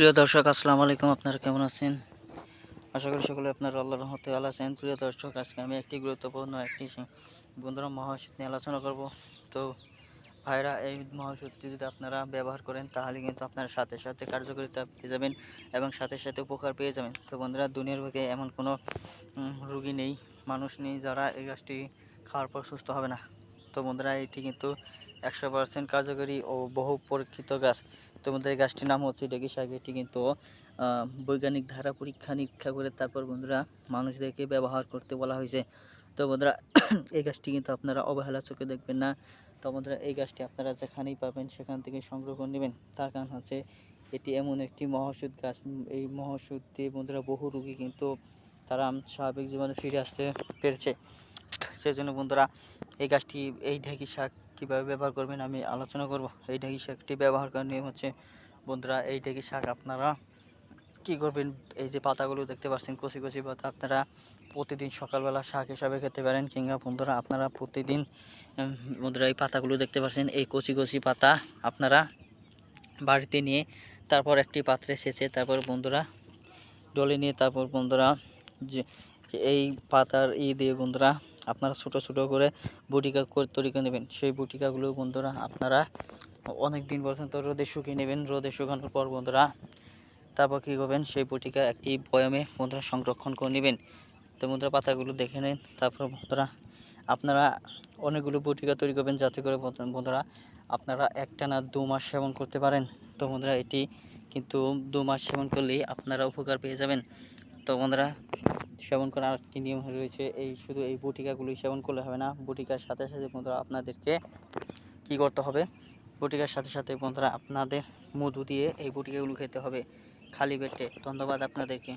প্রিয় দর্শক, আসসালামু আলাইকুম। আপনারা কেমন আছেন? আশা করি সকলে আপনারা আল্লাহর রহমতে ভালো আছেন। প্রিয় দর্শক, আজকে আমি একটি গুরুত্বপূর্ণ একটি বন্ধুরা মহাওষুধ নিয়ে আলোচনা করব। তো ভাইরা, এই মহাওষুধটি যদি আপনারা ব্যবহার করেন, তাহলে কিন্তু আপনারা সাথে সাথে কার্যকারিতা পেয়ে যাবেন এবং সাথে সাথে উপকার পেয়ে যাবেন। তো বন্ধুরা, দুনিয়ার বুকে এমন কোনো রুগী নেই, মানুষ নেই যারা এই গাছটি খাওয়ার পর সুস্থ হবে না। তো বন্ধুরা, এটি কিন্তু একশো পার্সেন্ট কার্যকরী ও বহু পরীক্ষিত গাছ। তো বন্ধুরা এই গাছটির নাম হচ্ছে এটি কিন্তু বৈজ্ঞানিক ধারা পরীক্ষা নিরীক্ষা করে তারপর বন্ধুরা মানুষদেরকে ব্যবহার করতে বলা হয়েছে। তো বন্ধুরা, এই গাছটি কিন্তু আপনারা অবহেলা চোখে দেখবেন না। তো বন্ধুরা, এই গাছটি আপনারা যেখানেই পাবেন সেখান থেকে সংগ্রহ করে নেবেন। তার কারণ হচ্ছে, এটি এমন একটি মহাওষুধ গাছ। এই মহাওষুধ দিয়ে বন্ধুরা বহু রুগী কিন্তু তারা স্বাভাবিক জীবনে ফিরে আসতে পেরেছে। সেই জন্য বন্ধুরা, এই গাছটি, এই ঢেকি শাক কীভাবে ব্যবহার করবেন আমি আলোচনা করব। এই ঢেকি শাকটি ব্যবহার করার নিয়ম হচ্ছে, বন্ধুরা, এই ঢেকি শাক আপনারা কি করবেন? এই যে পাতাগুলো দেখতে পাচ্ছেন কচি কচি পাতা, আপনারা প্রতিদিন সকালবেলা শাক হিসাবে খেতে পারেন কিংবা, বন্ধুরা, আপনারা প্রতিদিন বন্ধুরা, এই পাতাগুলো দেখতে পাচ্ছেন, এই কচি কচি পাতা আপনারা বাড়িতে নিয়ে তারপর একটি পাত্রে সেচে তারপর, বন্ধুরা, ডলে নিয়ে তারপর, বন্ধুরা, যে এই পাতার ই দিয়ে, বন্ধুরা আপনারা ছোট ছোট করে বটিকা তৈরি করে নেবেন। সেই বটিকাগুলো বন্ধুরা আপনারা অনেক দিন পর্যন্ত রোদে শুকিয়ে নেবেন। রোদে শুকানোর পর বন্ধুরা তারপর কী করবেন? সেই বটিকা একটি বয়ামে বন্ধুরা সংরক্ষণ করে নেবেন। তো বন্ধুরা পাতাগুলো দেখে নিন। তারপর বন্ধুরা আপনারা অনেকগুলো বটিকা তৈরি করবেন যাতে করে বন্ধু- বন্ধুরা আপনারা একটানা দু মাস সেবন করতে পারেন। তো বন্ধুরা এটি কিন্তু দু মাস সেবন করলেই আপনারা উপকার পেয়ে যাবেন। তো বন্ধুরা সেবন করার একটি নিয়ম রয়েছে, এই শুধু এই বটিকাগুলি সেবন করলে হবে না। বটিকার সাথে সাথে বন্ধুরা আপনাদেরকে কি করতে হবে? বটিকার সাথে সাথে বন্ধুরা আপনাদের মধু দিয়ে এই বটিকাগুলো খেতে হবে। খালি পেটে। ধন্যবাদ আপনাদেরকে।